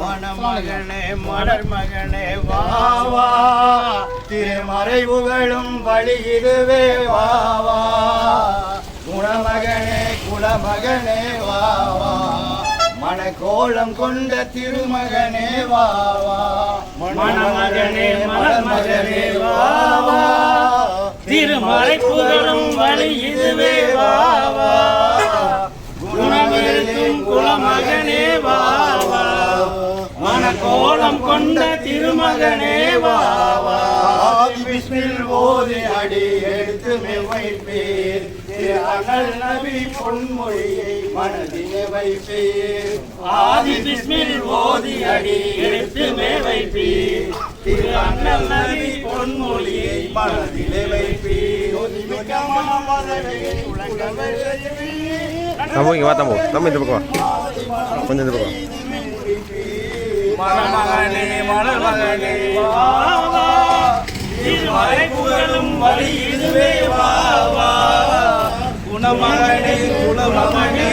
மணமகனே மலர் மகனே வாவா வா. திருமறை புகழும் வழி இதுவே வா. குணமகனே குலமகனே வாவா வா. கொண்ட திருமகனே வாவா மணமகனே மலர் மகனே வாவா திருமலை புகழும் வழி மனக்கோலம் கொண்ட திருமகனே வா. வா ஆதி விஸ்மில் ஓதி அடி எடுத்து வைப்பீர் அண்ணல் நபி பொன்மொழியை மனதிலே வைப்பீர். ஆதி பிஸ்மில் ஓதி அடி எடுத்து மேவைப்பீர் திரு அண்ணல் நபி பொன்மொழியை மனதிலே வைப்பீர். தம்பு இங்கே வா தம்பு. தம்பு இந்த பக்கம் வா. கொஞ்சம் இந்த பக்கம் மணமகனே மலர்மகனே வா வா. திருமலை புகழும் வழி இதுவே வா வா. குணமகனே குலமகனே